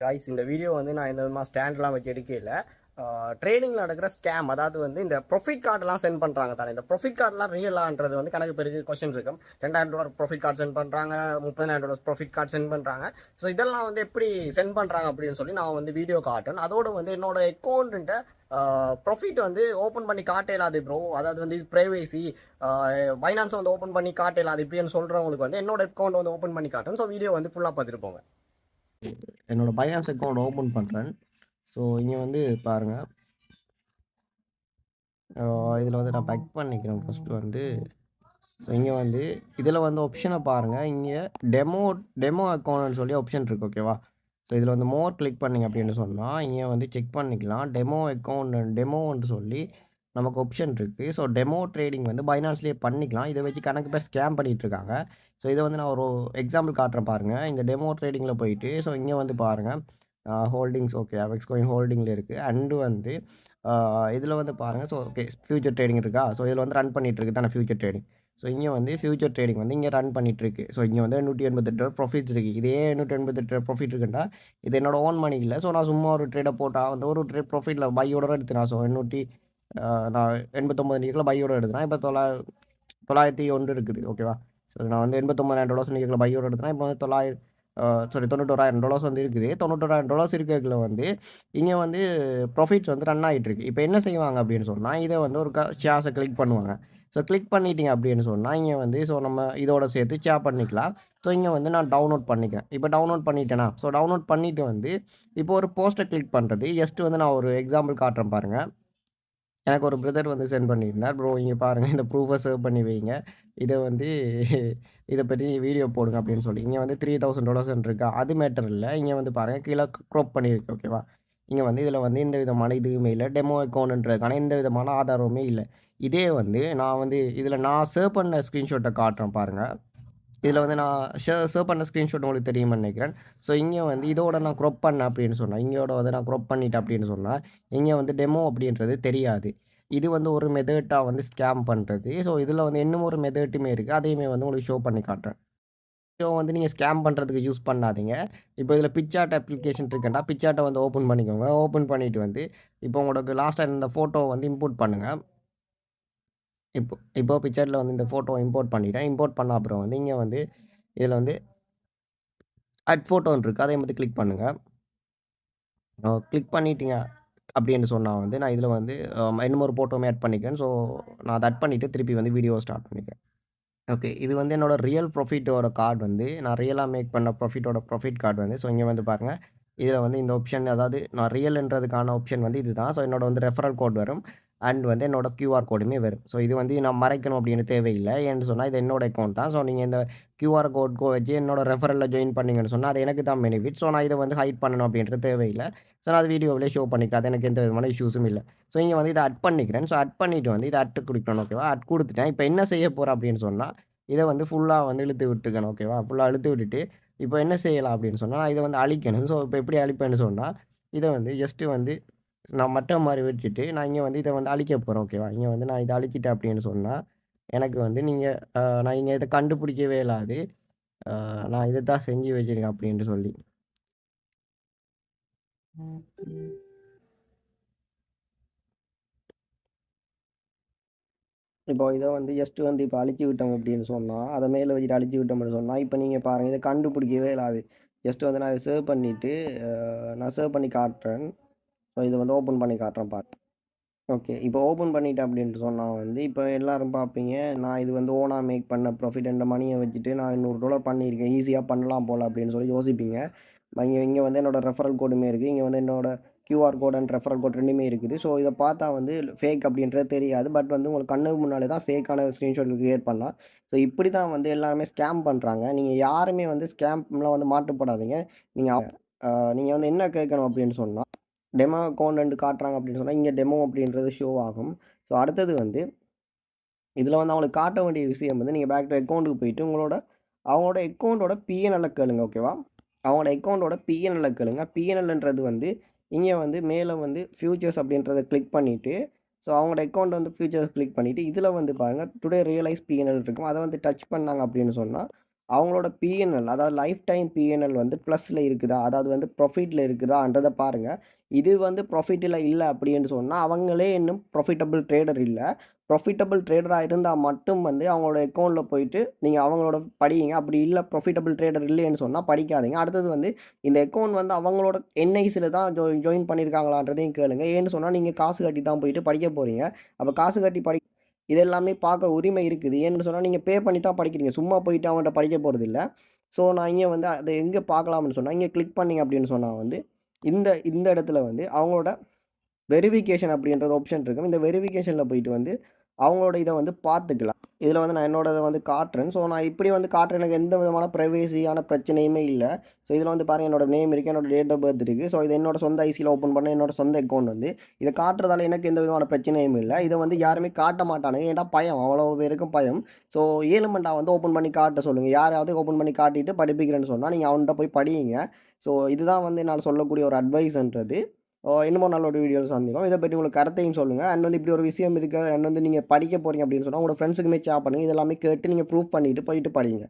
Guys இந்த video வந்து நான் இந்த விதமாக ஸ்டாண்ட்லாம் வச்சு எடுக்கல. ட்ரேடிங்கில் நடக்கிற ஸ்கேம் அதாவது வந்து இந்த ப்ரொஃபிட் கார்டெலாம் சென்ட் பண்ணுறாங்க தானே. இந்த ப்ரொஃபிட் கார்டெலாம் ரியலான்றது வந்து கணக்கு பெரிய கொஸ்டின் இருக்கும். ரெண்டாயிரம் டாலர் ப்ரொஃபிட் கார்டு சென்ட் பண்ணுறாங்க முப்பதாயிரம் டாலர் ப்ரொஃபிட் கார்டு சென்ட் பண்ணுறாங்க ஸோ இதெல்லாம் வந்து எப்படி சென்ட் பண்ணுறாங்க அப்படின்னு சொல்லி நான் வந்து வீடியோ காட்டன் அதோடு வந்து என்னோட அக்கௌண்ட்டு ப்ரொஃபிட் வந்து ஓப்பன் பண்ணி காட்டலாது ப்ரோ அதாவது வந்து இது ப்ரைவேசி ஃபைனான்ஸ் வந்து ஓப்பன் பண்ணி காட்டலாது இப்படின்னு சொல்கிறவங்களுக்கு வந்து என்னோட அக்கௌண்ட் வந்து ஓப்பன் பண்ணி காட்டும். ஸோ வீடியோ வந்து ஃபுல்லாக பார்த்துட்டு போங்க என்னோட பைனான்ஸ் அக்கௌண்ட் ஓப்பன் பண்ணுறேன் ஸோ இங்கே வந்து பாருங்கள் இதில் வந்து நான் பேக் பண்ணிக்கிறேன் ஃபஸ்ட்டு வந்து. ஸோ இங்கே வந்து இதில் வந்து ஆப்ஷனை பாருங்கள் இங்கே டெமோ டெமோ அக்கௌண்ட்னு சொல்லி ஆப்ஷன் இருக்குது ஓகேவா ஸோ இதில் வந்து மோர் கிளிக் பண்ணிங்க அப்படின்னு சொன்னால் இங்கே வந்து செக் பண்ணிக்கலாம். டெமோ அக்கௌண்ட் டெமோன்னு சொல்லி நமக்கு ஒப்ஷன் இருக்குது ஸோ டெமோ ட்ரேடிங் வந்து பைனான்ஸ்லேயே பண்ணிக்கலாம். இதை வச்சு கணக்கு பேர் ஸ்கேம் பண்ணிகிட்ருக்காங்க ஸோ இதை வந்து நான் ஒரு எக்ஸாம்பிள் காட்டுறேன் பாருங்கள் இந்த டெமோ ட்ரேடிங்கில் போயிட்டு ஸோ இங்கே வந்து பாருங்கள் ஹோல்டிங்ஸ் ஓகே அவெக்ஸ் கோயின் ஹோல்டிங்கில் இருக்குது அண்டு வந்து இதில் வந்து பாருங்கள் ஸோ ஓகே ஃபியூச்சர் ட்ரேடிங் இருக்கா? ஸோ இதில் வந்து ரன் பண்ணிகிட்ருக்கு தானே ஃபியூச்சர் ட்ரேடிங் ஸோ இங்கே வந்து ஃப்யூச்சர் ட்ரேடிங் வந்து இங்கே ரன் பண்ணிகிட்ருக்கு ஸோ இங்கே வந்து நூற்றி எண்பத்தெட்டு ப்ராஃபிட்ஸ் இருக்குது இதே நூற்றி எண்பத்தெட்டு ப்ராஃபிட் இருக்குண்டா? இது என்னோட ஓன் மணி இல்லை. ஸோ நான் சும்மா ஒரு ட்ரேடை போட்டால் வந்து ஒரு ட்ரேட் ப்ராஃபிட்டில் பையோட எடுத்துனா ஸோ எண்ணூற்றி நான் எண்பத்தொம்பது நீக்கில் பையோட எடுத்தேன் இப்போ தொள்ளா தொள்ளாயிரத்தி ஒன்று இருக்குது ஓகேவா? ஸோ நான் வந்து எண்பத்தொம்பதாயிரம் டாலர்ஸ் நீக்கில் பையோட எடுத்தேன் இப்போ வந்து தொள்ளாயிரம் சாரி தொண்ணூற்றோராயிரம் டாலர்ஸ் வந்து இருக்குது. தொண்ணூற்றோராயிரம் டாலர்ஸ் இருக்கிறதுல வந்து இங்கே வந்து ப்ராஃபிட்ஸ் வந்து ரன் ஆகிட்டு இருக்கு. இப்போ என்ன செய்வாங்க அப்படின்னு சொன்னால் இதை வந்து ஒரு ஷேர்ஸை கிளிக் பண்ணுவாங்க. ஸோ கிளிக் பண்ணிட்டீங்க அப்படின்னு சொன்னால் இங்கே வந்து ஸோ நம்ம இதோட சேர்த்து ஷேர் பண்ணிக்கலாம். ஸோ இங்கே வந்து நான் டவுன்லோட் பண்ணிக்கிறேன். இப்போ டவுன்லோட் பண்ணிட்டேனா ஸோ டவுன்லோட் பண்ணிவிட்டு வந்து இப்போ ஒரு போஸ்ட்டை கிளிக் பண்ணுறது ஜஸ்ட் வந்து நான் ஒரு எக்ஸாம்பிள் காட்டுறேன் பாருங்கள் எனக்கு ஒரு பிரதர் வந்து சென்ட் பண்ணியிருந்தார். ப்ரோ இங்கே பாருங்கள் இந்த ப்ரூஃபை சர்வ் பண்ணி வைங்க. இதை வந்து இதை பற்றி வீடியோ போடுங்க அப்படின்னு சொல்லி. இங்கே வந்து த்ரீ தௌசண்ட் டாலர்ஸ் இருக்கா. அது மேட்டர் இல்லை. இங்கே வந்து பாருங்கள் கீழே க்ரோப் பண்ணியிருக்கு ஓகேவா இங்கே வந்து இதில் வந்து எந்த விதமான இதுவுமே இல்லை. டெமோ அக்கௌண்ட்ன்றதுக்கான எந்த விதமான ஆதாரமுமே இல்லை. இதே வந்து நான் வந்து இதில் நான் சேவ் பண்ண ஸ்க்ரீன்ஷாட்டை காட்டுறேன் பாருங்கள் இதில் வந்து நான் ஷே சேவ் பண்ண ஸ்க்ரீன்ஷாட் உங்களுக்கு தெரியுமா நினைக்கிறேன். ஸோ இங்கே வந்து இதோட நான் க்ரொப் பண்ணேன் அப்படின்னு சொன்னேன் இங்கேயோட வந்து நான் க்ரொப் பண்ணிட்டேன் அப்படின்னு சொன்னால் இங்கே வந்து டெமோ அப்படின்றது தெரியாது. இது வந்து ஒரு மெதட்டாக வந்து ஸ்கேம் பண்ணுறது ஸோ இதில் வந்து இன்னும் ஒரு மெத்தட்டுமே இருக்குது அதையுமே வந்து உங்களுக்கு ஷோ பண்ணி காட்டுறேன். ஸோ வந்து நீங்கள் ஸ்கேம் பண்ணுறதுக்கு யூஸ் பண்ணாதீங்க. இப்போ இதில் பிச்சாட் அப்ளிகேஷன் இருக்குன்னா பிச்சாட்டை வந்து ஓப்பன் பண்ணிக்கோங்க. ஓப்பன் பண்ணிவிட்டு வந்து இப்போ உங்களுக்கு லாஸ்ட்டாக இந்த ஃபோட்டோவை வந்து இம்போர்ட் பண்ணுங்கள் இப்போ இப்போ பிக்சரில் வந்து இந்த ஃபோட்டோ இம்போர்ட் பண்ணிட்டேன். இம்போர்ட் பண்ண அப்புறம் வந்து இங்கே வந்து இதில் வந்து அட் ஃபோட்டோன்னு இருக்குது அதை மட்டும் கிளிக் பண்ணுங்கள் கிளிக் பண்ணிட்டீங்க அப்படின்னு சொன்னால் வந்து நான் இதில் வந்து இன்னும் ஒரு ஃபோட்டோமே ஆட் பண்ணிக்கிறேன். ஸோ நான் அதை அட் பண்ணிவிட்டு திருப்பி வந்து வீடியோ ஸ்டார்ட் பண்ணிக்கிறேன். ஓகே இது வந்து என்னோடய ரியல் ப்ராஃபிட்டோட கார்டு வந்து நான் ரியலாக மேக் பண்ண ப்ராஃபிட்டோட ப்ராஃபிட் கார்டு வந்து ஸோ இங்கே வந்து பாருங்கள் இதில் வந்து இந்த ஆப்ஷன் அதாவது நான் ரியல்ன்றதுக்கான ஆப்ஷன் வந்து இது தான் ஸோ என்னோட வந்து ரெஃபரல் கோட் வரும். அண்ட் வந்து என்னோடய கியூஆர் கோடுமே வரும். ஸோ இது வந்து நான் மறைக்கணும் அப்படின்னு தேவையில்லை. ஏன்னு சொன்னால் இது என்னோடய அக்கௌண்ட் தான். ஸோ நீங்கள் இந்த கியூஆர் கோட் கோ வச்சு என்னோட ரெஃபரலில் ஜாயின் பண்ணிங்கன்னு சொன்னால் அது எனக்கு தான் பெனிஃபிட் ஸோ நான் இதை வந்து ஹைட் பண்ணணும் அப்படின்றது தேவையில்லை. ஸோ நான் அது வீடியோவிலே ஷோ பண்ணிக்கிறேன். அது எனக்கு எந்த விதமான இஷ்யூஸும் இல்லை. ஸோ இங்கே வந்து இதை அட் பண்ணிக்கிறேன். ஸோ அட் பண்ணிவிட்டு வந்து இதை அட்டு கொடுக்கணும் ஓகேவா அட் கொடுத்துட்டேன். இப்போ என்ன செய்ய போகிறேன் அப்படின்னு சொன்னால் இதை வந்து ஃபுல்லாக வந்து இழுத்து விட்டுக்கணும் ஓகேவா ஃபுல்லாக இழுத்து விட்டுட்டு இப்போ என்ன செய்யலாம் அப்படின்னு சொன்னால் நான் இதை வந்து அழிக்கணும். ஸோ இப்போ எப்படி அழிப்பேன்னு சொன்னால் இதை வந்து ஜஸ்ட்டு வந்து நான் மட்டம் மாதிரி வச்சுட்டு நான் இங்கே வந்து இதை வந்து அழிக்க போகிறேன் ஓகேவா இங்கே வந்து நான் இதை அழிக்கிட்டேன் அப்படின்னு சொன்னால் எனக்கு வந்து நீங்கள் நான் இங்கே இதை கண்டுபிடிக்கவே இல்லாது நான் இதை தான் செஞ்சு வச்சுருக்கேன் அப்படின்ட்டு சொல்லி. இப்போ இதை வந்து ஜஸ்ட் வந்து இப்போ அழிச்சு விட்டோம் அப்படின்னு சொன்னால் அதை மேலே வச்சுட்டு அழிச்சு விட்டோம்னு சொன்னால் இப்போ நீங்கள் பாருங்கள் இதை கண்டுபிடிக்கவே இல்லாது. ஜஸ்ட் வந்து நான் இதை சேவ் பண்ணிவிட்டு நான் சேவ் பண்ணி காட்டுறேன். ஸோ இதை வந்து ஓப்பன் பண்ணி காட்டுறேன் பாரு. ஓகே இப்போ ஓப்பன் பண்ணிட்டேன் அப்படின்ட்டு சொன்னால் வந்து இப்போ எல்லோரும் பார்ப்பீங்க நான் இது வந்து ஓனாக மேக் பண்ண ப்ராஃபிட் என்ற மணியை வச்சுட்டு நான் இன்னொரு டாலர் பண்ணியிருக்கேன் ஈஸியாக பண்ணலாம் போல் அப்படின்னு சொல்லி யோசிப்பீங்க. இங்கே இங்கே வந்து என்னோடய ரெஃபரல் கோடுமே இருக்குது இங்கே வந்து என்னோடய QR code and referral code ரெண்டுமே இருக்குது. ஸோ இதை பார்த்தா வந்து ஃபேக் அப்படின்றது தெரியாது பட் வந்து உங்களுக்கு கண்ணுக்கு முன்னாலே தான் ஃபேக்கான ஸ்க்ரீன்ஷாட் க்ரியேட் பண்ணலாம். ஸோ இப்படி தான் வந்து எல்லாருமே ஸ்கேம் பண்ணுறாங்க நீங்கள் யாருமே வந்து ஸ்கேம்லாம் வந்து மாட்டுப்படாதீங்க. நீங்கள் நீங்கள் வந்து என்ன கேட்கணும் அப்படின்னு சொன்னால் டெமோ அக்கௌண்ட் காட்டுறாங்க அப்படின்னு சொன்னால் இங்கே டெமோ அப்படின்றது ஷோ ஆகும். ஸோ அடுத்தது வந்து இதில் வந்து அவங்களுக்கு காட்ட வேண்டிய விஷயம் வந்து நீங்கள் பேக் டு அக்கௌண்ட்டுக்கு போயிட்டு உங்களோட அவங்களோட அக்கௌண்ட்டோட பிஎன்எல்ல கேளுங்க ஓகேவா அவங்களோட அக்கௌண்ட்டோட பிஎன்எல்லை கேளுங்க. பிஎன்எல்ன்றது வந்து இங்கே வந்து மேலே வந்து ஃபியூச்சர்ஸ் அப்படின்றத கிளிக் பண்ணிவிட்டு ஸோ அவங்களோட அக்கௌண்ட் வந்து ஃபியூச்சர்ஸ் கிளிக் பண்ணிவிட்டு இதில் வந்து பாருங்கள் டுடே ரியலைஸ் பிஎன்எல் இருக்கும் அதை வந்து டச் பண்ணாங்க அப்படின்னு சொன்னால் அவங்களோட பிஎன்எல் அதாவது லைஃப் டைம் பிஎன்எல் வந்து ப்ளஸில் இருக்குதா? அதாவது வந்து ப்ராஃபிட்டில் இருக்குதான்றதை பாருங்கள் இது வந்து ப்ராஃபிட்டில் இல்லை அப்படின்னு சொன்னால் அவங்களே இன்னும் ப்ராஃபிட்டபிள் ட்ரேடர் இல்லை. ப்ராஃபிட்டபிள் ட்ரேடராக இருந்தால் மட்டும் வந்து அவங்களோட அக்கௌண்ட்டில் போயிட்டு நீங்கள் அவங்களோட படிங்க. அப்படி இல்லை ப்ராஃபிட்டபிள் ட்ரேடர் இல்லைன்னு சொன்னால் படிக்காதீங்க. அடுத்தது வந்து இந்த அக்கௌண்ட் வந்து அவங்களோட என்ஐசியில் தான் ஜோ ஜாயின் பண்ணியிருக்காங்களான்றதையும் கேளுங்க. ஏன்னு சொன்னால் நீங்கள் காசு கட்டி தான் போயிட்டு படிக்க போகிறீங்க அப்போ காசு கட்டி படி இது எல்லாமே பார்க்க உரிமை இருக்குது. ஏன்னு சொன்னால் நீங்கள் பே பண்ணி தான் படிக்கிறீங்க. சும்மா போயிட்டு அவன்கிட்ட படிக்க போகிறது இல்லை ஸோ நான் இங்கே வந்து அதை எங்கே பார்க்கலாம்னு சொன்னால் இங்கே கிளிக் பண்ணிங்க அப்படின்னு சொன்னால் வந்து இந்த இந்த இடத்துல வந்து அவங்களோட வெரிஃபிகேஷன் அப்படின்றது ஆப்ஷன் இருக்கும். இந்த வெரிஃபிகேஷனில் போயிட்டு வந்து அவங்களோட இதை வந்து பார்த்துக்கலாம். இதில் வந்து நான் என்னோட இதை வந்து காட்டுறேன். ஸோ நான் இப்படி வந்து காட்டுறேன். எனக்கு எந்த விதமான ப்ரைவேசியான பிரச்சனையுமே இல்லை. ஸோ இதில் வந்து பாருங்கள் என்னோட நேம் இருக்குது என்னோட டேட் ஆஃப் பர்த் இருக்குது ஸோ இது என்னோட சொந்த ஐசியில் ஓப்பன் பண்ண என்னோட சொந்த அக்கௌண்ட் வந்து. இதை காட்டுறதால எனக்கு எந்த விதமான பிரச்சனையும் இல்லை. இதை வந்து யாருமே காட்ட மாட்டானுங்க. ஏன்னா பயம்? அவ்வளோ பேருக்கும் பயம். ஸோ ஏழு வந்து ஓப்பன் பண்ணி காட்ட சொல்லுங்கள் யாராவது ஓப்பன் பண்ணி காட்டிட்டு படிப்பிக்கிறேன்னு சொன்னால் நீங்கள் அவன்கிட்ட போய் படியுங்க. ஸோ இதுதான் வந்து என்னால் சொல்லக்கூடிய ஒரு அட்வைஸ்ன்றது இன்னமும் நல்ல ஒரு வீடியோவில் சந்திப்போம். இதை பற்றி உங்களுக்கு கருத்தையும் சொல்லுங்கள் அண்ட் வந்து இப்படி ஒரு விஷயம் இருக்குது அண்ட் வந்து நீங்கள் படிக்க போகிறீங்க அப்படின்னு சொன்னால் உங்களோட ஃப்ரெண்ட்ஸுக்குமே ஷேர் பண்ணுங்கள் இதெல்லாமே கேட்டு நீங்கள் ப்ரூஃப் பண்ணிவிட்டு போயிட்டு படிங்க.